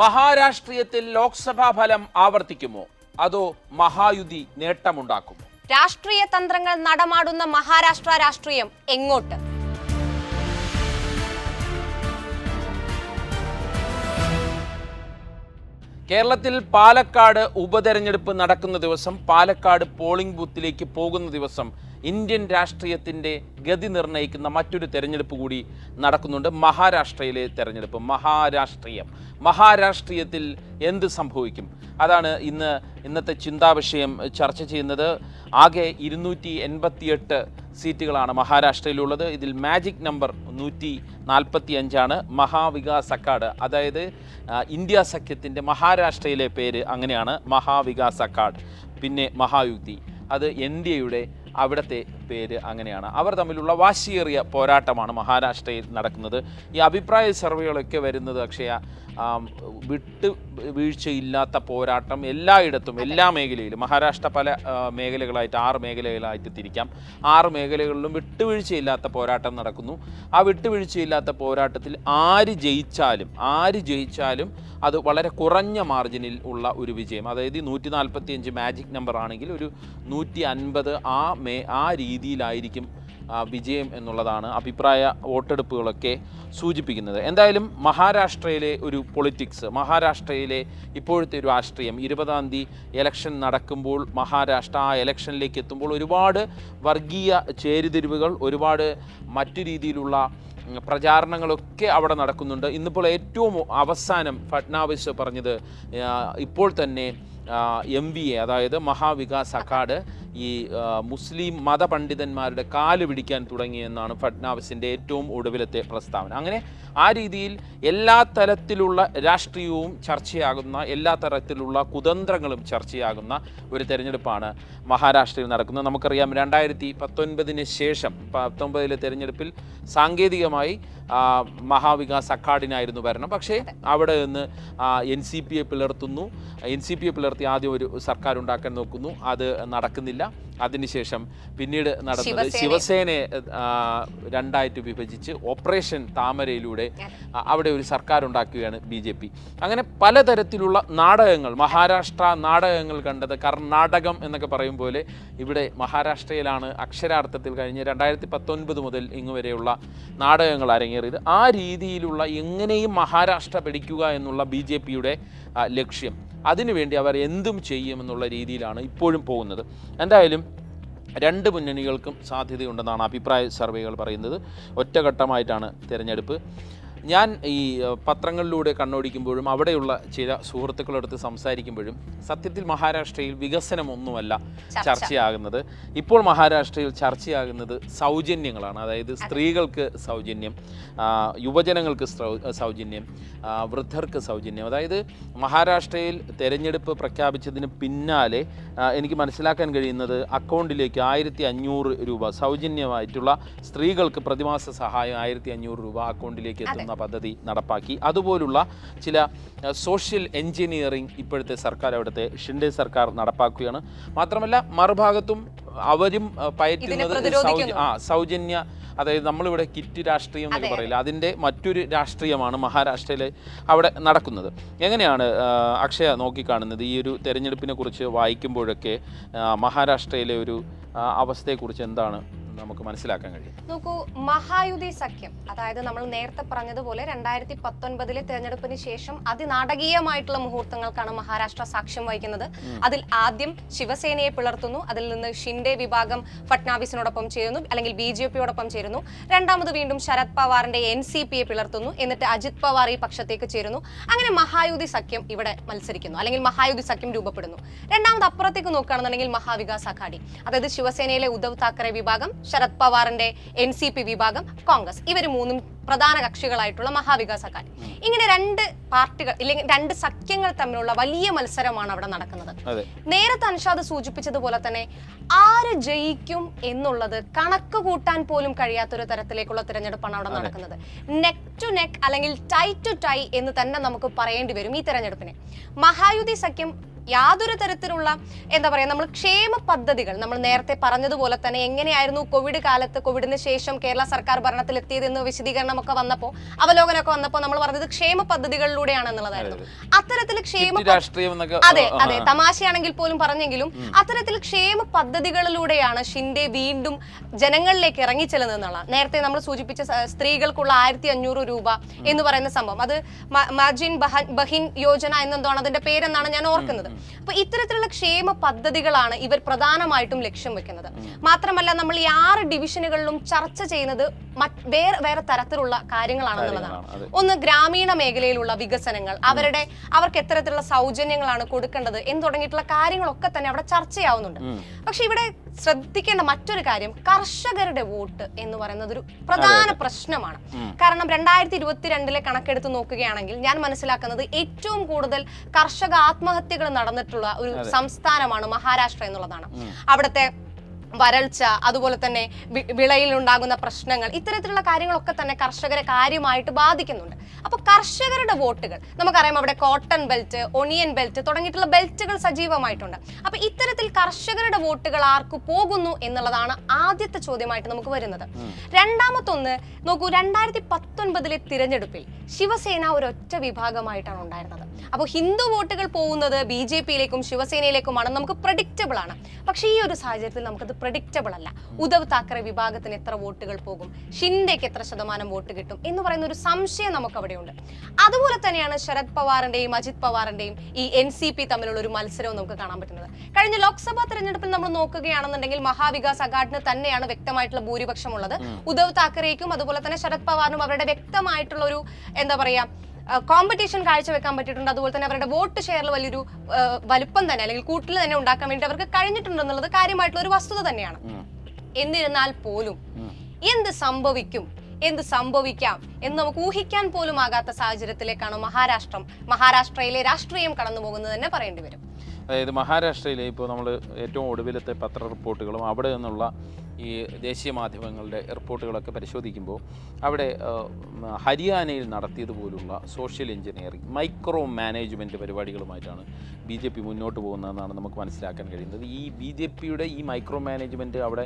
മഹാരാഷ്ട്രീയത്തിൽ ലോക്സഭാ ഫലം ആവർത്തിക്കുമോ? അതോ മഹായുതി നേട്ടമുണ്ടാക്കുമോ? രാഷ്ട്രീയ തന്ത്രങ്ങൾ നടമാടുന്ന മഹാരാഷ്ട്ര രാഷ്ട്രീയം എങ്ങോട്ട്? കേരളത്തിൽ പാലക്കാട് ഉപതെരഞ്ഞെടുപ്പ് നടക്കുന്ന ദിവസം പാലക്കാട് പോളിംഗ് ബൂത്തിലേക്ക് പോകുന്ന ദിവസം ഇന്ത്യൻ രാഷ്ട്രീയത്തിന്റെ ഗതി നിർണയിക്കുന്ന മറ്റൊരു തെരഞ്ഞെടുപ്പ് കൂടി നടക്കുന്നുണ്ട്. മഹാരാഷ്ട്രയിലെ തെരഞ്ഞെടുപ്പ് മഹാരാഷ്ട്രീയം. മഹാരാഷ്ട്രീയത്തിൽ എന്ത് സംഭവിക്കും? അതാണ് ഇന്ന് ഇന്നത്തെ ചിന്താവിഷയം ചർച്ച ചെയ്യുന്നത്. ആകെ ഇരുന്നൂറ്റി സീറ്റുകളാണ് മഹാരാഷ്ട്രയിലുള്ളത്. ഇതിൽ മാജിക് നമ്പർ നൂറ്റി നാൽപ്പത്തി അഞ്ചാണ് മഹാവികാസ് അക്കാഡ് അതായത് ഇന്ത്യ സഖ്യത്തിന്റെ മഹാരാഷ്ട്രയിലെ പേര് അങ്ങനെയാണ് മഹാവികാസ് അക്കാഡ് പിന്നെ മഹായുക്തി അത് എയുടെ അവിടുത്തെ പേര് അങ്ങനെയാണ്. അവർ തമ്മിലുള്ള വാശിയേറിയ പോരാട്ടമാണ് മഹാരാഷ്ട്രയിൽ നടക്കുന്നത്. ഈ അഭിപ്രായ സർവേകളൊക്കെ വരുന്നത് അക്ഷയ ആം, വിട്ട് വീഴ്ചയില്ലാത്ത പോരാട്ടം എല്ലായിടത്തും എല്ലാ മേഖലയിലും മഹാരാഷ്ട്ര പല മേഖലകളായിട്ട് ആറ് മേഖലകളായിട്ട് തിരിക്കാം. ആറ് മേഖലകളിലും വിട്ടുവീഴ്ചയില്ലാത്ത പോരാട്ടം നടക്കുന്നു. ആ വിട്ടുവീഴ്ചയില്ലാത്ത പോരാട്ടത്തിൽ ആര് ജയിച്ചാലും ആര് ജയിച്ചാലും അത് വളരെ കുറഞ്ഞ മാർജിനിൽ ഉള്ള ഒരു വിജയം. അതായത് നൂറ്റി നാൽപ്പത്തി അഞ്ച് മാജിക് നമ്പർ ആണെങ്കിൽ ഒരു നൂറ്റി അൻപത് ആ മേ ആ രീതിയിലായിരിക്കും വിജയം എന്നുള്ളതാണ് അഭിപ്രായ വോട്ടെടുപ്പുകളൊക്കെ സൂചിപ്പിക്കുന്നത്. എന്തായാലും മഹാരാഷ്ട്രയിലെ ഒരു പൊളിറ്റിക്സ് മഹാരാഷ്ട്രയിലെ ഇപ്പോഴത്തെ ഒരു രാഷ്ട്രീയം ഇരുപതാം തീയതി എലക്ഷൻ നടക്കുമ്പോൾ മഹാരാഷ്ട്ര ആ എലക്ഷനിലേക്ക് എത്തുമ്പോൾ ഒരുപാട് വർഗീയ ചേരിതിരിവുകൾ ഒരുപാട് മറ്റു രീതിയിലുള്ള പ്രചാരണങ്ങളൊക്കെ അവിടെ നടക്കുന്നുണ്ട്. ഇന്നിപ്പോൾ ഏറ്റവും അവസാനം ഫട്നാവിസ് പറഞ്ഞത് ഇപ്പോൾ തന്നെ എം വി എ അതായത് മഹാവികാസ് അക്കാഡ് ഈ മുസ്ലിം മതപണ്ഡിതന്മാരുടെ കാൽ പിടിക്കാൻ തുടങ്ങിയെന്നാണ് ഫഡ്നാവിസിന്റെ ഏറ്റവും ഒടുവിലത്തെ പ്രസ്താവന. അങ്ങനെ ആ രീതിയിൽ എല്ലാ തരത്തിലുള്ള രാഷ്ട്രീയവും ചർച്ചയാകുന്ന എല്ലാ തരത്തിലുള്ള കുതന്ത്രങ്ങളും ചർച്ചയാകുന്ന ഒരു തെരഞ്ഞെടുപ്പാണ് മഹാരാഷ്ട്രയിൽ നടക്കുന്നത്. നമുക്കറിയാം രണ്ടായിരത്തി പത്തൊൻപതിന് ശേഷം പത്തൊൻപതിലെ തെരഞ്ഞെടുപ്പിൽ സാങ്കേതികമായി മഹാവികാസ് അക്കാഡിനായിരുന്നു ഭരണം. പക്ഷേ അവിടെ നിന്ന് എൻ സി പിയെ പിളർത്തുന്നു. എൻ സി പിയെ പിളർത്തി ആദ്യം ഒരു സർക്കാർ ഉണ്ടാക്കാൻ നോക്കുന്നു. അത് നടക്കുന്നില്ല. അതിനുശേഷം പിന്നീട് നടന്നത് ശിവസേനയെ രണ്ടായിട്ട് വിഭജിച്ച് ഓപ്പറേഷൻ താമരയിലൂടെ അവിടെ ഒരു സർക്കാർ ഉണ്ടാക്കുകയാണ് ബി ജെ പി. അങ്ങനെ പലതരത്തിലുള്ള നാടകങ്ങൾ മഹാരാഷ്ട്ര നാടകങ്ങൾ കണ്ടത് കർണാടകം എന്നൊക്കെ പറയും പോലെ ഇവിടെ മഹാരാഷ്ട്രയിലാണ് അക്ഷരാർത്ഥത്തിൽ കഴിഞ്ഞ് രണ്ടായിരത്തി പത്തൊൻപത് മുതൽ ഇങ്ങ് വരെയുള്ള നാടകങ്ങൾ അരങ്ങേറിയത്. ആ രീതിയിലുള്ള എങ്ങനെയും മഹാരാഷ്ട്ര പിടിക്കുക എന്നുള്ള ബി ജെ പിയുടെ ലക്ഷ്യം. അതിനുവേണ്ടി അവർ എന്തും ചെയ്യുമെന്നുള്ള രീതിയിലാണ് ഇപ്പോഴും പോകുന്നത്. എന്തായാലും രണ്ട് മുന്നണികൾക്കും സാധ്യതയുണ്ടെന്നാണ് അഭിപ്രായ സർവേകൾ പറയുന്നത്. ഒറ്റഘട്ടമായിട്ടാണ് തിരഞ്ഞെടുപ്പ്. ഞാൻ ഈ പത്രങ്ങളിലൂടെ കണ്ണോടിക്കുമ്പോഴും അവിടെയുള്ള ചില സുഹൃത്തുക്കളെടുത്ത് സംസാരിക്കുമ്പോഴും സത്യത്തിൽ മഹാരാഷ്ട്രയിൽ വികസനമൊന്നുമല്ല ചർച്ചയാകുന്നത്. ഇപ്പോൾ മഹാരാഷ്ട്രയിൽ ചർച്ചയാകുന്നത് സൗജന്യങ്ങളാണ്. അതായത് സ്ത്രീകൾക്ക് സൗജന്യം യുവജനങ്ങൾക്ക് സൗജന്യം വൃദ്ധർക്ക് സൗജന്യം. അതായത് മഹാരാഷ്ട്രയിൽ തെരഞ്ഞെടുപ്പ് പ്രഖ്യാപിച്ചതിന് പിന്നാലെ എനിക്ക് മനസ്സിലാക്കാൻ കഴിയുന്നത് അക്കൗണ്ടിലേക്ക് ആയിരത്തി അഞ്ഞൂറ് രൂപ സൗജന്യമായിട്ടുള്ള സ്ത്രീകൾക്ക് പ്രതിമാസ സഹായം ആയിരത്തി അഞ്ഞൂറ് രൂപ അക്കൗണ്ടിലേക്ക് എത്തുന്ന പദ്ധതി നടപ്പാക്കി. അതുപോലുള്ള ചില സോഷ്യൽ എൻജിനീയറിംഗ് ഇപ്പോഴത്തെ സർക്കാർ അവിടുത്തെ ഷിൻഡെ സർക്കാർ നടപ്പാക്കുകയാണ്. മാത്രമല്ല മറുഭാഗത്തും അവരും പയറ്റുന്നത്. ആ സൗജന്യ അതായത് നമ്മളിവിടെ കിറ്റ് രാഷ്ട്രീയം എന്നൊക്കെ പറയില്ല അതിന്റെ മറ്റൊരു രാഷ്ട്രീയമാണ് മഹാരാഷ്ട്രയിൽ അവിടെ നടക്കുന്നത്. എങ്ങനെയാണ് അക്ഷയ നോക്കിക്കാണുന്നത്? ഈ ഒരു തെരഞ്ഞെടുപ്പിനെ കുറിച്ച് വായിക്കുമ്പോഴൊക്കെ മഹാരാഷ്ട്രയിലെ ഒരു അവസ്ഥയെക്കുറിച്ച് എന്താണ് നമുക്ക് മനസ്സിലാക്കാൻ കഴിയും. നോക്കൂ മഹായുതി സഖ്യം അതായത് നമ്മൾ നേരത്തെ പറഞ്ഞതുപോലെ രണ്ടായിരത്തി പത്തൊൻപതിലെ തെരഞ്ഞെടുപ്പിന് ശേഷം അതിനാടകീയമായിട്ടുള്ള മുഹൂർത്തങ്ങൾക്കാണ് മഹാരാഷ്ട്ര സാക്ഷ്യം വഹിക്കുന്നത്. അതിൽ ആദ്യം ശിവസേനയെ പിളർത്തുന്നു അതിൽ നിന്ന് ഷിൻഡെ വിഭാഗം ഫട്നാവിസിനോടൊപ്പം ചേരുന്നു അല്ലെങ്കിൽ ബി ജെ പിയോടൊപ്പം ചേരുന്നു. രണ്ടാമത് വീണ്ടും ശരത് പവാറിന്റെ എൻ സി പിയെ പിളർത്തുന്നു എന്നിട്ട് അജിത് പവാർ ഈ പക്ഷത്തേക്ക് ചേരുന്നു. അങ്ങനെ മഹായുതി സഖ്യം ഇവിടെ മത്സരിക്കുന്നു അല്ലെങ്കിൽ മഹായുതി സഖ്യം രൂപപ്പെടുന്നു. രണ്ടാമത് അപ്പുറത്തേക്ക് നോക്കുകയാണെന്നുണ്ടെങ്കിൽ മഹാവികാസ് അഘാടി അതായത് ശിവസേനയിലെ ഉദ്ധവ് താക്കറെ വിഭാഗം ശരത് പവാറിന്റെ എൻ സി പി വിഭാഗം കോൺഗ്രസ്. ഇവർ മൂന്നും പ്രധാന കക്ഷികളായിട്ടുള്ള മഹാവികാസ് അഘാടി ഇങ്ങനെ രണ്ട് പാർട്ടികൾ ഇല്ലെങ്കിൽ രണ്ട് സഖ്യങ്ങൾ തമ്മിലുള്ള വലിയ മത്സരമാണ് അവിടെ നടക്കുന്നത്. നേരത്തെ അൻഷാദ് സൂചിപ്പിച്ചതുപോലെ തന്നെ ആര് ജയിക്കും എന്നുള്ളത് കണക്ക് കൂട്ടാൻ പോലും കഴിയാത്തൊരു തരത്തിലേക്കുള്ള തിരഞ്ഞെടുപ്പാണ് അവിടെ നടക്കുന്നത്. നെക്ക് ടു നെക്ക് അല്ലെങ്കിൽ ടൈ ടു ടൈ എന്ന് തന്നെ നമുക്ക് പറയേണ്ടി വരും ഈ തെരഞ്ഞെടുപ്പിനെ. മഹായുതി സഖ്യം യാതൊരു തരത്തിലുള്ള എന്താ പറയുക നമ്മൾ ക്ഷേമ പദ്ധതികൾ നമ്മൾ നേരത്തെ പറഞ്ഞതുപോലെ തന്നെ എങ്ങനെയായിരുന്നു കോവിഡ് കാലത്ത് കോവിഡിന് ശേഷം കേരള സർക്കാർ ഭരണത്തിലെത്തിയതെന്ന് വിശദീകരണമൊക്കെ വന്നപ്പോൾ അവലോകനമൊക്കെ വന്നപ്പോൾ നമ്മൾ പറഞ്ഞത് ക്ഷേമ പദ്ധതികളിലൂടെയാണെന്നുള്ളതായിരുന്നു. അത്തരത്തിൽ ക്ഷേമ അതെ അതെ തമാശയാണെങ്കിൽ പോലും പറഞ്ഞെങ്കിലും അത്തരത്തിൽ ക്ഷേമ പദ്ധതികളിലൂടെയാണ് ഷിൻഡെ വീണ്ടും ജനങ്ങളിലേക്ക് ഇറങ്ങിച്ചെല്ലുന്നതെന്നുള്ള നേരത്തെ നമ്മൾ സൂചിപ്പിച്ച സ്ത്രീകൾക്കുള്ള ആയിരത്തി അഞ്ഞൂറ് രൂപ എന്ന് പറയുന്ന സംഭവം. അത് മജിൻ ബഹൻ- ബഹിൻ യോജന എന്നെന്തോ അതിന്റെ പേരെന്നാണ് ഞാൻ ഓർക്കുന്നത്. അപ്പൊ ഇത്തരത്തിലുള്ള ക്ഷേമ പദ്ധതികളാണ് ഇവർ പ്രധാനമായിട്ടും ലക്ഷ്യം വെക്കുന്നത്. മാത്രമല്ല നമ്മൾ ഈ ആറ് ഡിവിഷനുകളിലും ചർച്ച ചെയ്യുന്നത് വേറെ വേറെ തരത്തിലുള്ള കാര്യങ്ങളാണെന്നുള്ളതാണ്. കാര്യങ്ങളാണ്, ഒന്ന് ഗ്രാമീണ മേഖലയിലുള്ള വികസനങ്ങൾ അവരുടെ അവർക്ക് എത്തരത്തിലുള്ള സൗജന്യങ്ങളാണ് കൊടുക്കേണ്ടത് എന്ന് തുടങ്ങിയിട്ടുള്ള കാര്യങ്ങളൊക്കെ തന്നെ അവിടെ ചർച്ചയാവുന്നുണ്ട്. പക്ഷെ ഇവിടെ ശ്രദ്ധിക്കേണ്ട മറ്റൊരു കാര്യം കർഷകരുടെ വോട്ട് എന്ന് പറയുന്നത് ഒരു പ്രധാന പ്രശ്നമാണ്. കാരണം രണ്ടായിരത്തി ഇരുപത്തിരണ്ടിലെ കണക്കെടുത്ത് നോക്കുകയാണെങ്കിൽ ഞാൻ മനസ്സിലാക്കുന്നത് ഏറ്റവും കൂടുതൽ കർഷക ആത്മഹത്യകൾ നടന്നിട്ടുള്ള ഒരു സംസ്ഥാനമാണ് മഹാരാഷ്ട്ര എന്നുള്ളതാണ്. അവിടുത്തെ വരൾച്ച അതുപോലെ തന്നെ വിളയിൽ ഉണ്ടാകുന്ന പ്രശ്നങ്ങൾ ഇത്തരത്തിലുള്ള കാര്യങ്ങളൊക്കെ തന്നെ കർഷകരെ കാര്യമായിട്ട് ബാധിക്കുന്നുണ്ട്. അപ്പൊ കർഷകരുടെ വോട്ടുകൾ നമുക്കറിയാം അവിടെ കോട്ടൺ ബെൽറ്റ് ഒണിയൻ ബെൽറ്റ് തുടങ്ങിയിട്ടുള്ള ബെൽറ്റുകൾ സജീവമായിട്ടുണ്ട്. അപ്പൊ ഇത്തരത്തിൽ കർഷകരുടെ വോട്ടുകൾ ആർക്ക് പോകുന്നു എന്നുള്ളതാണ് ആദ്യത്തെ ചോദ്യമായിട്ട് നമുക്ക് വരുന്നത്. രണ്ടാമത്തൊന്ന് നോക്കൂ രണ്ടായിരത്തി പത്തൊൻപതിലെ തിരഞ്ഞെടുപ്പിൽ ശിവസേന ഒരൊറ്റ വിഭാഗമായിട്ടാണ് ഉണ്ടായിരുന്നത്. അപ്പോൾ ഹിന്ദു വോട്ടുകൾ പോകുന്നത് ബി ജെ പിയിലേക്കും ശിവസേനയിലേക്കുമാണ് നമുക്ക് പ്രഡിക്റ്റബിൾ ആണ്. പക്ഷേ ഈ ഒരു സാഹചര്യത്തിൽ നമുക്കത് പ്രഡിക്റ്റബിൾ അല്ല. ഉദ്ധവ് താക്കറെ വിഭാഗത്തിന് എത്ര വോട്ടുകൾ പോകും? ഷിൻഡേക്ക് എത്ര ശതമാനം വോട്ട് കിട്ടും? എന്ന് പറയുന്ന ഒരു സംശയം നമുക്ക് അവിടെ ഉണ്ട് അതുപോലെ തന്നെയാണ് ശരത് പവാറിന്റെയും അജിത് പവാറിന്റെയും ഈ എൻ സി പി തമ്മിലുള്ള ഒരു മത്സരവും നമുക്ക് കാണാൻ പറ്റുന്നത്. കഴിഞ്ഞ ലോക്സഭാ തെരഞ്ഞെടുപ്പിൽ നമ്മൾ നോക്കുകയാണെന്നുണ്ടെങ്കിൽ മഹാവികാസ് അഘാഡിന് തന്നെയാണ് വ്യക്തമായിട്ടുള്ള ഭൂരിപക്ഷം ഉള്ളത് ഉദ്ധവ് താക്കറേക്കും അതുപോലെ തന്നെ ശരത് പവാറിനും അവരുടെ വ്യക്തമായിട്ടുള്ള ഒരു എന്താ പറയാ കോമ്പറ്റീഷൻ കാഴ്ചവെക്കാൻ പറ്റിയിട്ടുണ്ട്. അതുപോലെ തന്നെ അവരുടെ വോട്ട് ഷെയറിൽ വലിയൊരു വലുപ്പം തന്നെ അല്ലെങ്കിൽ കൂട്ടിൽ തന്നെ ഉണ്ടാക്കാൻ വേണ്ടി അവർക്ക് കഴിഞ്ഞിട്ടുണ്ടെന്നുള്ളത് കാര്യമായിട്ടുള്ള ഒരു വസ്തുത തന്നെയാണ്. എന്നിരുന്നാൽ പോലും എന്ത് സംഭവിക്കും? എന്ത് സംഭവിക്കാം? എന്ന് നമുക്ക് ഊഹിക്കാൻ പോലും ആകാത്ത സാഹചര്യത്തിലേക്കാണ് മഹാരാഷ്ട്രം മഹാരാഷ്ട്രയിലെ രാഷ്ട്രീയം കടന്നു പോകുന്നത് തന്നെ പറയേണ്ടി വരും. അതായത് മഹാരാഷ്ട്രയിലെ ഇപ്പോൾ നമ്മൾ ഏറ്റവും ഒടുവിലത്തെ പത്ര റിപ്പോർട്ടുകളും അവിടെ നിന്നുള്ള ഈ ദേശീയ മാധ്യമങ്ങളുടെ റിപ്പോർട്ടുകളൊക്കെ പരിശോധിക്കുമ്പോൾ അവിടെ ഹരിയാനയിൽ നടത്തിയതുപോലുള്ള സോഷ്യൽ എഞ്ചിനീയറിംഗ് മൈക്രോ മാനേജ്മെന്റ് പരിപാടികളുമായിട്ടാണ് ബി ജെ പി മുന്നോട്ട് പോകുന്നതെന്നാണ് നമുക്ക് മനസ്സിലാക്കാൻ കഴിയുന്നത്. ഈ ബി ജെ പിയുടെ ഈ മൈക്രോ മാനേജ്മെന്റ് അവിടെ